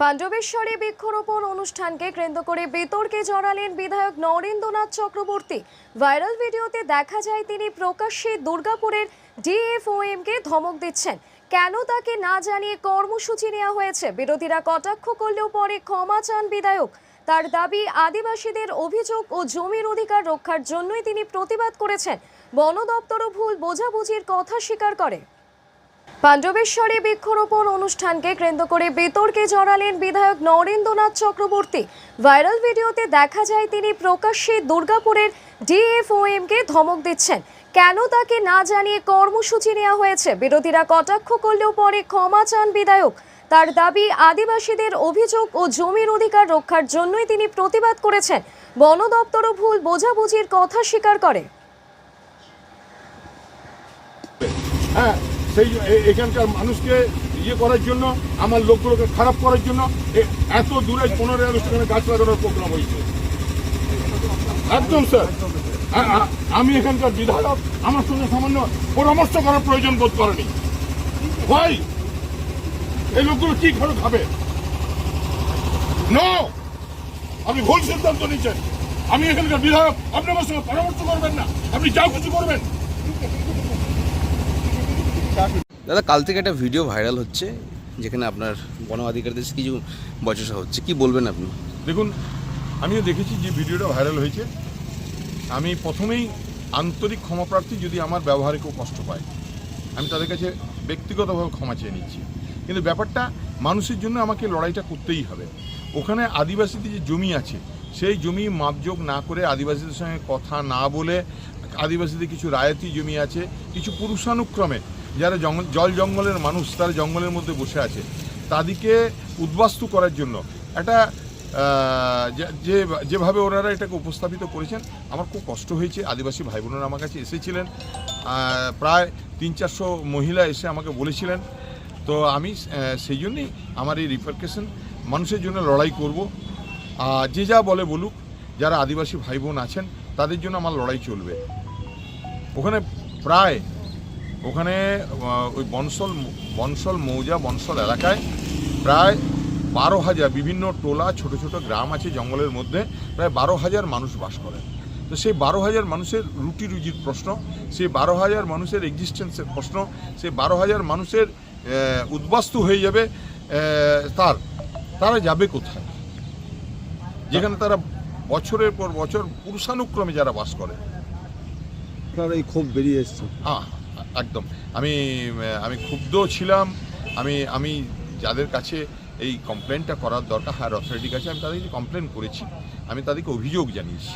পাণ্ডবেশ্বরে বৃক্ষরোপণ অনুষ্ঠানকে কেন্দ্র করে বিতর্কে জড়ালেন বিধায়ক নরেন্দ্রনাথ চক্রবর্তী। ভাইরাল ভিডিওতে দেখা যায় তিনি প্রকাশ্যে দুর্গাপুরের ডিএফওএমকে ধমক দিচ্ছেন। কেন তাকে না জানিয়ে কর্মসূচি নেওয়া হয়েছে? বিরোধীরা কটাক্ষ করলেও পরে ক্ষমা চান বিধায়ক। তার দাবি, আদিবাসীদের অভিযোগ ও জমির অধিকার রক্ষার জন্যই তিনি প্রতিবাদ করেছেন। বন দপ্তরও ভুল বোঝাবুঝির কথা স্বীকার করে। পাণ্ডবেশ্বরে বৃক্ষরোপণ অনুষ্ঠানকে কেন্দ্র করে বিতর্কে জড়ালেন বিধায়ক নরেন্দ্রনাথ চক্রবর্তী। ভাইরাল ভিডিওতে দেখা যায় তিনি প্রকাশ্যে দুর্গাপুরের ডিএফওএমকে ধমক দিচ্ছেন। কেন তাকে না জানিয়ে কর্মসূচি নেওয়া হয়েছে? বিরোধীরা কটাক্ষ করলেও পরে ক্ষমা চান বিধায়ক। তার দাবি, আদিবাসীদের অভিযোগ ও জমির অধিকার রক্ষার জন্যই তিনি প্রতিবাদ করেছেন। বন দপ্তরও ভুল বোঝাবুঝির কথা স্বীকার করে। সেই এখানকার মানুষকে ইয়ে করার জন্য, আমার লোকগুলোকে খারাপ করার জন্য এত দূরে পনেরোই আগস্ট এখানে গাছ লাগানোর প্রোগ্রাম হয়েছে। একদম, স্যার। আমি এখানকার বিধায়ক, আমার সঙ্গে সামান্য পরামর্শ করার প্রয়োজন বোধ করেনি। ভাই, এই লোকগুলো কি করে খাবে? নো আপনি ভুল সিদ্ধান্ত নিচ্ছেন আমি এখানকার বিধায়ক, আপনি আমার সঙ্গে পরামর্শ করবেন না। আপনি যা কিছু করবেন। দাদা, কাল থেকে একটা ভিডিও ভাইরাল হচ্ছে, যেখানে আপনার বন আধিকারিকদের কিছু বচসা হচ্ছে। কি বলবেন আপনি? দেখুন, আমিও দেখেছি যে ভিডিওটা ভাইরাল হয়েছে। আমি প্রথমেই আন্তরিক ক্ষমাপ্রার্থী যদি আমার ব্যবহারে কেউ কষ্ট পায়, আমি তাদের কাছে ব্যক্তিগতভাবে ক্ষমা চেয়ে নিচ্ছি। কিন্তু ব্যাপারটা, মানুষের জন্য আমাকে লড়াইটা করতেই হবে। ওখানে আদিবাসীদের যে জমি আছে, সেই জমি মাপযোগ না করে আদিবাসীদের সঙ্গে কথা না বলে, আদিবাসীদের কিছু রায়তি জমি আছে, কিছু পুরুষানুক্রমে যারা জঙ্গল জল জঙ্গলের মানুষ, তারা জঙ্গলের মধ্যে বসে আছে, তাদেরকে উদ্বাস্তু করার জন্য। একটা যে- যেভাবে ওনারা এটাকে উপস্থাপিত করেছেন, আমার খুব কষ্ট হয়েছে। আদিবাসী ভাই বোনেরা আমার কাছে এসেছিলেন। প্রায় তিন চারশো মহিলা এসে আমাকে বলেছিলেন। তো আমি সেই জন্যই আমার এই রিপার্কেশন মানুষের জন্য লড়াই করব। আর যে যা বলে বলুক, যারা আদিবাসী ভাই বোন আছেন, তাদের জন্য আমার লড়াই চলবে। ওখানে প্রায় ওখানে ওই বনসল বনসল মৌজা বনসল এলাকায় প্রায় বারো হাজার বিভিন্ন টোলা ছোট ছোট গ্রাম আছে জঙ্গলের মধ্যে প্রায় বারো হাজার মানুষ বাস করেন তো সেই বারো হাজার মানুষের রুটি রুজির প্রশ্ন সেই বারো হাজার মানুষের এক্সিস্টেন্সের প্রশ্ন সেই বারো হাজার মানুষের উদ্বাস্তু হয়ে যাবে তার তারা যাবে কোথায়? যেখানে তারা বছরের পর বছর পুরুষানুক্রমে যারা বাস করে। তারা এই ক্ষোভ বেরিয়ে এসছে। আহ, একদম। আমি আমি ক্ষুব্ধ ছিলাম। আমি আমি যাদের কাছে এই কমপ্লেনটা করার দরকার হায়ার অথরিটির কাছে আমি তাদেরকে কমপ্লেন করেছি। আমি তাদেরকে অভিযোগ জানিয়েছি।